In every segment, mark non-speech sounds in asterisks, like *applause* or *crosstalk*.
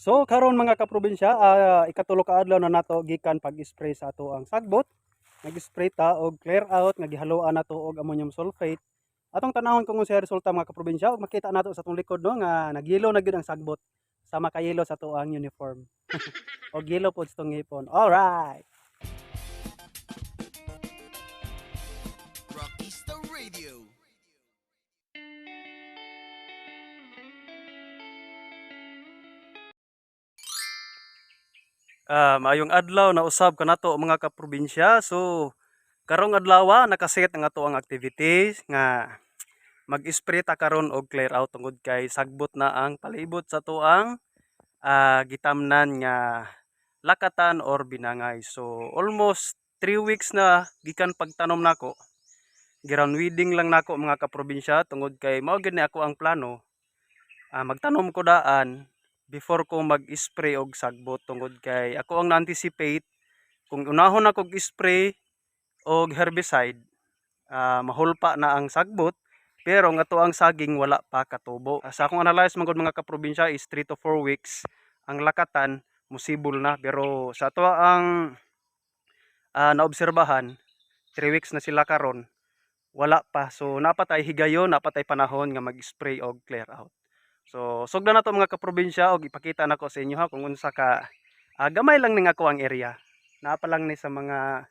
So karon mga kaprobinsya, ah, ikatulo ka adlaw na nato gikan pag-spray sa ato ang sagbot. Nag-spray ta og clear out nga gihaluan nato og ammonium sulfate. Atong tanawon kung unsa resulta mga kaprobinsya ug makita nato sa atong likod no nga nagyelo na gyud ang sagbot sama kayelo sa ato ang uniform. *laughs* og yelo pod sa tong hipon. Alright. Rockista Ah, maayong adlaw na usab kanato mga kaprobinsya. So karong adlaw nakaset ang ato ang activities nga mag-spray ta karon og clear out tungod kay sagbot na ang palibot sa tuang ah, gitamnan nga lakatan or binangay. So almost 3 weeks na gikan pagtanom nako. Ground weeding lang nako mga kaprobinsya tungod kay mao gid ni ako ang plano. Ah, magtanom ko daan before ko mag-spray og sagbot tungod kay ako ang na-anticipate kung unahon ako og-spray og herbicide ah, mahulpa na ang sagbot pero nga to ang saging wala pa katubo. Ah, Sa akong analyze mga mga kaprobinsya is 3 to 4 weeks ang lakatan musibol na. Pero sa to ang ah, naobserbahan 3 weeks na sila karon wala pa. So napatay higayon napatay panahon nga mag-spray og clear out So, sugdan na to mga kaprobinsya og ipakita nako sa inyo ha kung unsa ka ah, gamay lang ning ako ang area. Naa pa lang ni sa mga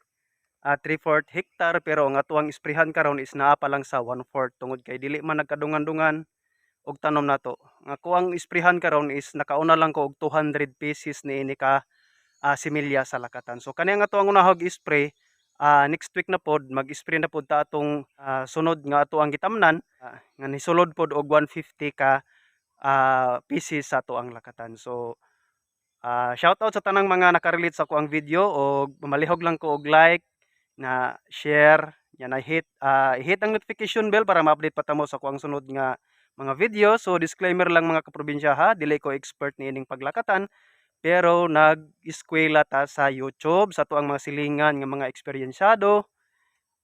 ah, 3/4 hectare pero ang atuang isprihan karon is naa pa lang sa 1/4 tungod kay dili man nagkadungan-dungan og tanom nato. Ang ako ang isprihan karon is nakauna lang ko og 200 pieces ni ini ka ah, similya sa lakatan. So kani ang ato ang unahog spray ah, next week na pod mag-spray na pod ta atong ah, sunod nga ato ang gitamnan ah, nga nisulod pod og 150 ka ah, pieces sa to ang lakatan. So, ah, shout out sa tanang mga nakarelate sa ko ang video o mamalihog lang ko og like na share yan na hit ah, hit ang notification bell para ma-update pa tamo sa ko ang sunod nga mga video. So disclaimer lang mga kaprobinsya ha, dili ko expert ni ining paglakatan pero nag-eskwela ta sa YouTube sa to ang mga silingan nga mga eksperyensyado.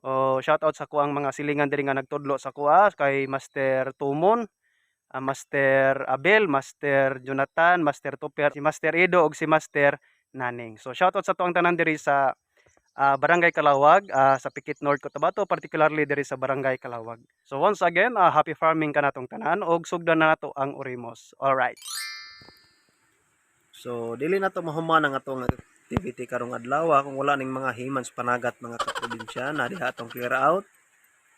O shout out sa ko ang mga silingan diri nga nagtudlo sa kuha kay Master Tumon ah, Master Abel, Master Jonathan, Master Tupper, si Master Edo ug si Master Naning. So shoutout sa tuang tanan diri sa ah, Barangay Kalawag ah, sa Pikit North Cotabato, particularly diri sa Barangay Kalawag. So once again, ah, happy farming ka natong tanan ug sugdan na nato ang Orimos. All right. So dili na to mahuman ang atong activity karong adlaw kung wala ning mga himans panagat mga kaprobinsya na diha atong clear out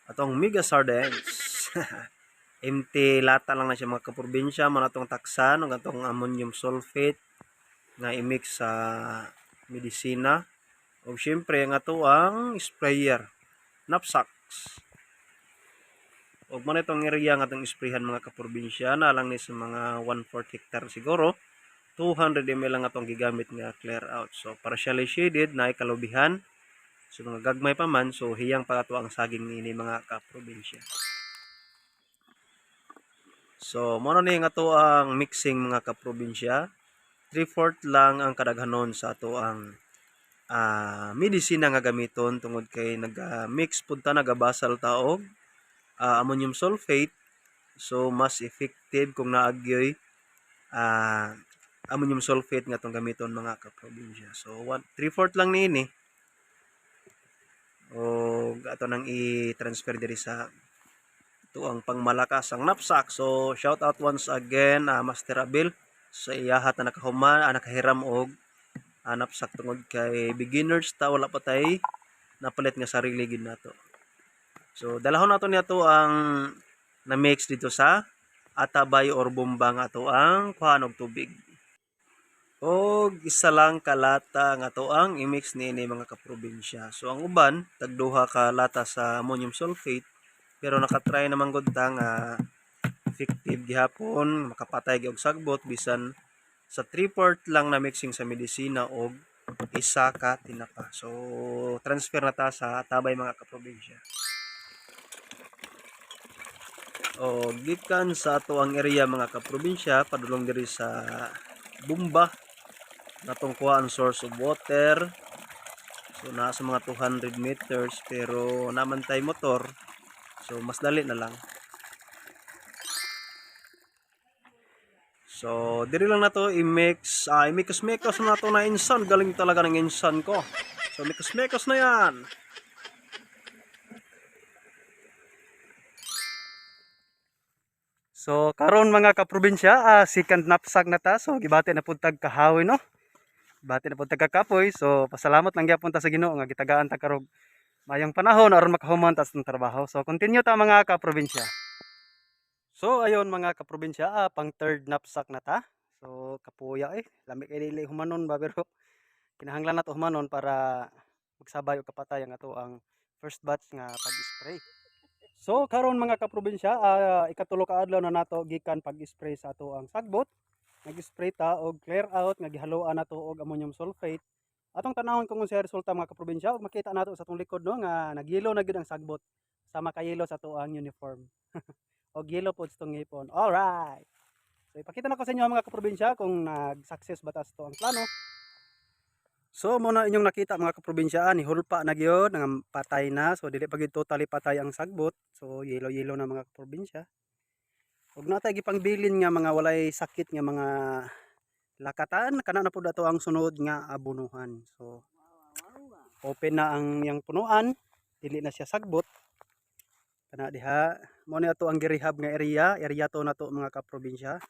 atong mega sardines. *laughs* Empty lata lang na siya mga kaprobinsya man atong taksan ug atong ammonium sulfate nga i-mix sa medisina ug syempre ang ato ang sprayer knapsacks ug man itong area nga atong sprayhan mga kaprobinsya na lang ni sa mga 1/4 hectare siguro 200 ml lang atong gigamit nga clear out. So partially shaded na kalubihan. So mga gagmay pa man so hiyang pa ang saging niini mga kaprobinsya. So mo na ni nga ato ang mixing mga kaprobinsya. 3/4 lang ang kadaghanon sa ato ang ah, medisina nga gamiton tungod kay nag-mix pud ta nagabasal ta og ah, ammonium sulfate. So mas effective kung naagyoy ah ammonium sulfate nga itong gamiton mga kaprobinsya. So, 3/4 lang ni ini. O ato nang i-transfer diri sa ito ang pangmalakas ang knapsack. So, shout out once again ah, Master Abel sa iyahat na nakahuman, ah, nakahiram og ah, knapsack tungod kay beginners ta wala pa tay napalit nga sarili gid nato. So, dalahon nato niya ang na-mix dito sa atabay or bomba nga to ang kuhan og tubig. Og isa lang kalata nga to ang i-mix ni ini mga kaprobinsya. So ang uban tagduha ka lata sa ammonium sulfate pero nakatry naman gud ta nga effective gihapon makapatay gyud sagbot bisan sa 3/4 lang na mixing sa medisina og isa ka tinapa. So transfer na ta sa tabay mga kaprobinsya. O gikan sa ato ang area mga kaprobinsya padulong diri sa Bumba natong kuha ang source of water so nasa mga 200 meters pero naman tay motor so mas dali na lang So, diri lang na to i-mix, ah, i-mix-mix na to na insan. Galing talaga ng insan ko. So, mix-mix na yan. So karon mga kaprobinsya, ah, second knapsack na ta. So gibati na pud tag kahawi no. Gibati na pud tag kakapoy. So pasalamat lang gyapon ta sa Ginoo nga gitagaan ta karog mayong panahon aron makahuman ta sa trabaho. So continue ta mga kaprobinsya. So ayon mga kaprobinsya, ah, pang third knapsack na ta. So kapuya eh, lami kay dili humanon ba pero *laughs* kinahanglan na to humanon para magsabay og kapatay ang ato ang first batch nga pag-spray. So karon mga kaprobinsya, ah, ikatulo ka adlaw na nato gikan pag-spray sa ato ang sagbot. Nag-spray ta og clear out nga gihaluan nato og ammonium sulfate. Atong tanawon kung unsa resulta mga kaprobinsya makita nato sa atong likod no nga nagyelo na gyud ang sagbot sama kayelo sa ato ang uniform. *laughs* og yellow pod sa itong ngipon. Alright. So ipakita na ko sa inyo mga kaprobinsya kung nag-success ba tas to ang plano. So mo na inyong nakita mga kaprobinsya ni hulpa na gyud nga patay na so dili pa gyud totally patay ang sagbot. So yellow yellow na mga kaprobinsya. Ug natay gipangbilin nga mga walay sakit nga mga lakatan kana na pud ato ang sunod nga abunuhan. So open na ang yang punuan, dili na siya sagbot. Kana diha mo ni ato ang girehab nga area, area to na to mga kaprobinsya.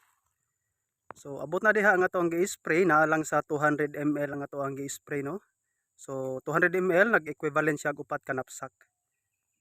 So abot na diha ang ato ang gi-spray na lang sa 200 ml ang ato ang gi-spray no. So 200 ml nag-equivalent siya og upat ka knapsack.